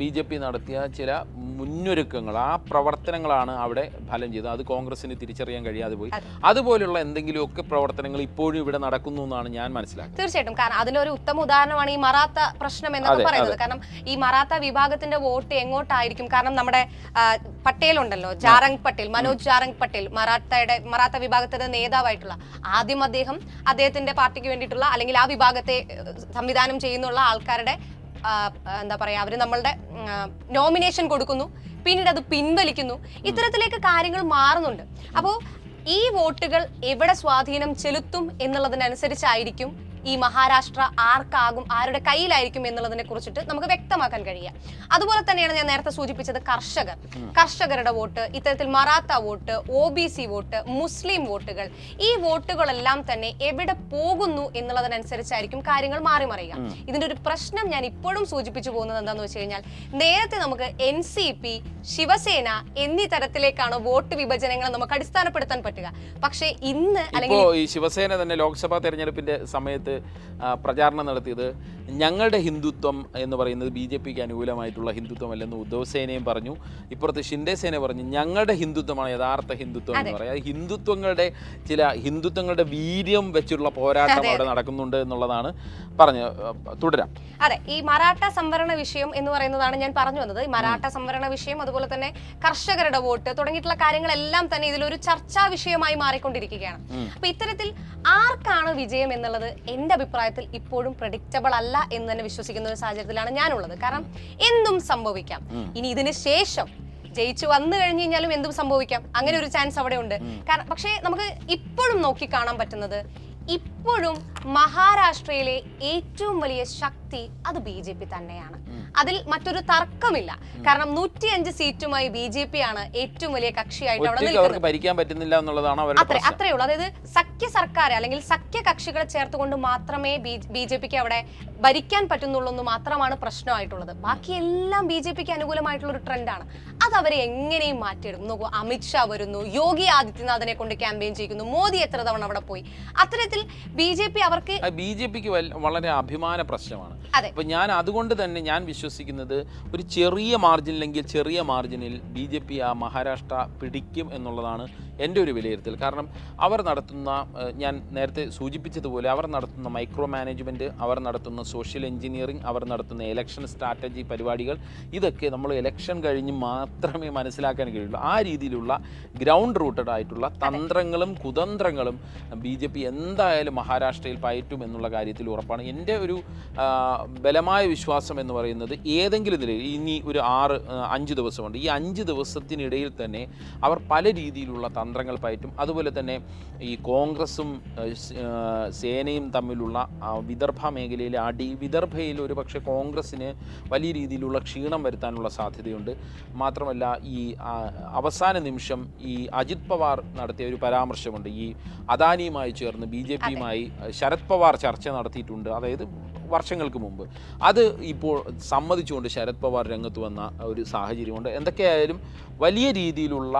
ബി ജെ പി നടത്തിയ ചില മുന്നൊരുക്കങ്ങൾ ആ പ്രവർത്തനങ്ങളാണ് അവിടെ ഫലം ചെയ്തത്. അത് കോൺഗ്രസിന് തിരിച്ചറിയാൻ കഴിയാതെ പോയി. അതെ. അതുപോലുള്ള എന്തെങ്കിലുമൊക്കെ പ്രവർത്തനങ്ങൾ ഇപ്പോഴും ഇവിടെ നടക്കുന്നു എന്നാണ് ഞാൻ മനസ്സിലാക്കുന്നത്. തീർച്ചയായിട്ടും. കാരണം അതിനൊരു ഉത്തമ ഉദാഹരണമാണ് ഈ മറാത്ത പ്രശ്നം എന്നൊക്കെ പറയുന്നത്. കാരണം ഈ മറാത്ത വിഭാഗത്തിന്റെ വോട്ട് എങ്ങോട്ടായിരിക്കും? കാരണം നമ്മുടെ പട്ടേൽ ഉണ്ടല്ലോ ജാറങ് പട്ടേൽ മനോജ് ജാറങ് പട്ടേൽ മറാത്തയുടെ മറാത്ത വിഭാഗത്തിന്റെ നേതാവായിട്ടുള്ള ആദ്യം അദ്ദേഹം അദ്ദേഹത്തിന്റെ പാർട്ടിക്ക് വേണ്ടിയിട്ടുള്ള അല്ലെങ്കിൽ ആ വിഭാഗത്തെ സംവിധാനം ചെയ്യുന്നുള്ള ആൾക്കാരുടെ എന്താ പറയാ അവർ നമ്മളുടെ നോമിനേഷൻ കൊടുക്കുന്നു പിന്നീട് അത് പിൻവലിക്കുന്നു. ഇത്തരത്തിലേക്ക് കാര്യങ്ങൾ മാറുന്നുണ്ട്. അപ്പോൾ ഈ വോട്ടുകൾ എവിടെ സ്വാധീനം ചെലുത്തും എന്നുള്ളതിനനുസരിച്ചായിരിക്കും ഈ മഹാരാഷ്ട്ര ആർക്കാകും ആരുടെ കയ്യിലായിരിക്കും എന്നുള്ളതിനെ കുറിച്ചിട്ട് നമുക്ക് വ്യക്തമാക്കാൻ കഴിയുക. അതുപോലെ തന്നെയാണ് ഞാൻ നേരത്തെ സൂചിപ്പിച്ചത് കർഷകർ. കർഷകരുടെ വോട്ട് ഇത്തരത്തിൽ Maratha vote O B C vote മുസ്ലിം വോട്ടുകൾ ഈ വോട്ടുകളെല്ലാം തന്നെ എവിടെ പോകുന്നു എന്നുള്ളതിനനുസരിച്ചായിരിക്കും കാര്യങ്ങൾ മാറി മറിയുക. ഇതിന്റെ ഒരു പ്രശ്നം ഞാൻ ഇപ്പോഴും സൂചിപ്പിച്ചു പോകുന്നത് എന്താണെന്ന് വെച്ച് കഴിഞ്ഞാൽ നേരത്തെ നമുക്ക് എൻ സി പി ശിവസേന എന്നീ തരത്തിലേക്കാണ് വോട്ട് വിഭജനങ്ങൾ നമുക്ക് അടിസ്ഥാനപ്പെടുത്താൻ പറ്റുക. പക്ഷേ ഇന്ന് അല്ലെങ്കിൽ ഈ ശിവസേന തന്നെ ലോക്സഭാ തെരഞ്ഞെടുപ്പിന്റെ സമയത്ത് പ്രചാരണം നടത്തിയത് ഞങ്ങളുടെ ഹിന്ദുത്വം എന്ന് പറയുന്നത് ബി ജെ പിക്ക് അനുകൂലമായിട്ടുള്ള ഹിന്ദുത്വമല്ലെന്ന് ഉദ്ധവ് സേനയും പറഞ്ഞു. ഇപ്പുറത്ത് ഷിൻഡെ സേന പറഞ്ഞു ഞങ്ങളുടെ ഹിന്ദുത്വമാണ് യഥാർത്ഥ ഹിന്ദുത്വം എന്ന് പറയാം. ഹിന്ദുത്വങ്ങളുടെ ചില ഹിന്ദുത്വങ്ങളുടെ വീര്യം വെച്ചുള്ള പോരാട്ടം അവിടെ നടക്കുന്നുണ്ട് എന്നുള്ളതാണ് പറഞ്ഞു തുടരാം. അതെ ഈ മറാഠ സംവരണ വിഷയം എന്ന് പറയുന്നതാണ് ഞാൻ പറഞ്ഞു വന്നത്. ഈ മറാഠ സംവരണ വിഷയം അതുപോലെ തന്നെ കർഷകരുടെ വോട്ട് തുടങ്ങിയിട്ടുള്ള കാര്യങ്ങളെല്ലാം തന്നെ ഇതിലൊരു ചർച്ചാ വിഷയമായി മാറിക്കൊണ്ടിരിക്കുകയാണ്. അപ്പൊ ഇത്തരത്തിൽ ആർക്കാണ് വിജയം എന്നുള്ളത്? എന്റെ അഭിപ്രായത്തിൽ ഇപ്പോഴും പ്രഡിക്റ്റബിൾ അല്ല എന്ന് തന്നെ വിശ്വസിക്കുന്ന ഒരു സാഹചര്യത്തിലാണ് ഞാനുള്ളത്. കാരണം എന്തും സംഭവിക്കാം. ഇനി ഇതിന് ശേഷം ജയിച്ചു വന്നു കഴിഞ്ഞു കഴിഞ്ഞാലും എന്തും സംഭവിക്കാം. അങ്ങനെ ഒരു ചാൻസ് അവിടെ ഉണ്ട്. കാരണം പക്ഷേ നമുക്ക് ഇപ്പോഴും നോക്കി കാണാൻ പറ്റുന്നത് ഇപ്പോഴും മഹാരാഷ്ട്രയിലെ ഏറ്റവും വലിയ ശക്തി അത് ബി ജെ പി തന്നെയാണ്. അതിൽ മറ്റൊരു തർക്കമില്ല. കാരണം നൂറ്റിയഞ്ച് സീറ്റുമായി ബി ജെ പി ആണ് ഏറ്റവും വലിയ കക്ഷിയായിട്ട് അവിടെ ഒറ്റയ്ക്ക് നിൽക്കുന്നത്. ഭരിക്കാൻ പറ്റുന്നില്ല എന്നുള്ളതാണ് അത്രേ അത്രേ ഉള്ളൂ. അതായത് സഖ്യ സർക്കാർ അല്ലെങ്കിൽ സഖ്യ കക്ഷികളെ ചേർത്തുകൊണ്ട് മാത്രമേ ബി ജെ പിക്ക് അവിടെ ഭരിക്കാൻ പറ്റുന്നുള്ളൂ എന്ന് മാത്രമാണ് പ്രശ്നമായിട്ടുള്ളത്. ബാക്കി എല്ലാം ബി ജെ പിക്ക് അനുകൂലമായിട്ടുള്ള ഒരു ട്രെൻഡാണ് അത് അവരെ എങ്ങനെയും മാറ്റിയെടുക്കും നോക്കൂ അമിത്ഷാ വരുന്നു യോഗി ആദിത്യനാഥിനെ കൊണ്ട് ക്യാമ്പയിൻ ചെയ്യുന്നു മോദി എത്ര തവണ അവിടെ പോയി? അത്തരത്തിൽ ബി ജെ പി അവർക്ക് ബി ജെ പിക്ക് വളരെ അഭിമാന പ്രശ്നമാണ്. അപ്പൊ ഞാൻ അതുകൊണ്ട് തന്നെ ഞാൻ വിശ്വസിക്കുന്നത് ഒരു ചെറിയ മാർജിനിലെങ്കിൽ ചെറിയ മാർജിനിൽ ബി ജെ പി ആ മഹാരാഷ്ട്ര പിടിക്കും എന്നുള്ളതാണ് എന്റെ ഒരു വിലയിരുത്തൽ. കാരണം അവർ നടത്തുന്ന ഞാൻ നേരത്തെ സൂചിപ്പിച്ചതുപോലെ അവർ നടത്തുന്ന മൈക്രോ മാനേജ്മെന്റ് അവർ നടത്തുന്ന സോഷ്യൽ എഞ്ചിനീയറിംഗ് അവർ നടത്തുന്ന ഇലക്ഷൻ സ്ട്രാറ്റജി പരിപാടികൾ ഇതൊക്കെ നമ്മൾ ഇലക്ഷൻ കഴിഞ്ഞ് മാത്രമേ മനസ്സിലാക്കാൻ കഴിയുള്ളൂ. ആ രീതിയിലുള്ള ഗ്രൗണ്ട് റൂട്ടഡ് ആയിട്ടുള്ള തന്ത്രങ്ങളും കുതന്ത്രങ്ങളും ബി ജെ പി എന്തായാലും മഹാരാഷ്ട്രയിൽ പയറ്റും എന്നുള്ള കാര്യത്തിൽ ഉറപ്പാണ്. എന്റെ ഒരു ബലമായ വിശ്വാസം എന്ന് പറയുന്നത് ഏതെങ്കിലും നിലയിൽ ഇനി ഒരു ആറ് അഞ്ച് ദിവസമുണ്ട്. ഈ അഞ്ച് ദിവസത്തിനിടയിൽ തന്നെ അവർ പല രീതിയിലുള്ള തന്ത്രങ്ങൾ പയറ്റും. അതുപോലെ തന്നെ ഈ കോൺഗ്രസും സേനയും തമ്മിലുള്ള വിദർഭ മേഖലയിലെ അടി വിദർഭയിൽ ഒരു പക്ഷേ കോൺഗ്രസ്സിന് വലിയ രീതിയിലുള്ള ക്ഷീണം വരുത്താനുള്ള സാധ്യതയുണ്ട്. മാത്രമല്ല ഈ അവസാന നിമിഷം ഈ അജിത് പവാർ നടത്തിയ ഒരു പരാമർശമുണ്ട്. ഈ അദാനിയുമായി ചേർന്ന് ബി ജെ പിയുമായി ശരത് പവാർ ചർച്ച നടത്തിയിട്ടുണ്ട്. അതായത് വർഷങ്ങൾക്ക് മുമ്പ്. അത് ഇപ്പോൾ സമ്മതിച്ചുകൊണ്ട് ശരത് പവാർ രംഗത്ത് വന്ന ഒരു സാഹചര്യമുണ്ട്. എന്തൊക്കെയായാലും വലിയ രീതിയിലുള്ള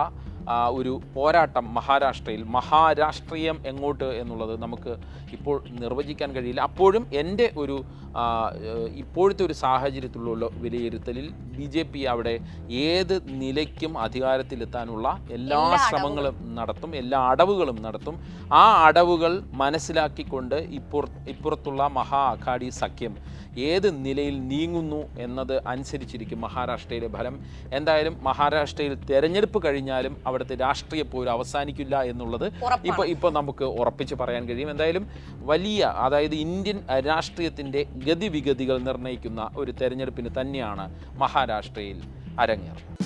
ഒരു പോരാട്ടം മഹാരാഷ്ട്രയിൽ മഹാരാഷ്ട്രീയം എങ്ങോട്ട് എന്നുള്ളത് നമുക്ക് ഇപ്പോൾ നിർവചിക്കാൻ കഴിയില്ല. അപ്പോഴും എന്റെ ഒരു ഇപ്പോഴത്തെ ഒരു സാഹചര്യത്തിലുള്ള വിലയിരുത്തലിൽ ബി ജെ പി അവിടെ ഏത് നിലയ്ക്കും അധികാരത്തിലെത്താനുള്ള എല്ലാ ശ്രമങ്ങളും നടത്തും എല്ലാ അടവുകളും നടത്തും. ആ അടവുകൾ മനസ്സിലാക്കിക്കൊണ്ട് ഇപ്പുറ ഇപ്പുറത്തുള്ള മഹാ അഘാടി സഖ്യം ഏത് നിലയിൽ നീങ്ങുന്നു എന്നത് അനുസരിച്ചിരിക്കും മഹാരാഷ്ട്രയിലെ ഫലം. എന്തായാലും മഹാരാഷ്ട്രയിൽ തെരഞ്ഞെടുപ്പ് കഴിഞ്ഞാലും അവിടുത്തെ രാഷ്ട്രീയ പോര് അവസാനിക്കില്ല എന്നുള്ളത് ഇപ്പൊ ഇപ്പോൾ നമുക്ക് ഉറപ്പിച്ച് പറയാൻ കഴിയും. എന്തായാലും വലിയ അതായത് ഇന്ത്യൻ രാഷ്ട്രീയത്തിന്റെ ഗതിവിഗതികൾ നിർണയിക്കുന്ന ഒരു തെരഞ്ഞെടുപ്പിന് തന്നെയാണ് മഹാരാഷ്ട്രയിൽ അരങ്ങേറുന്നത്.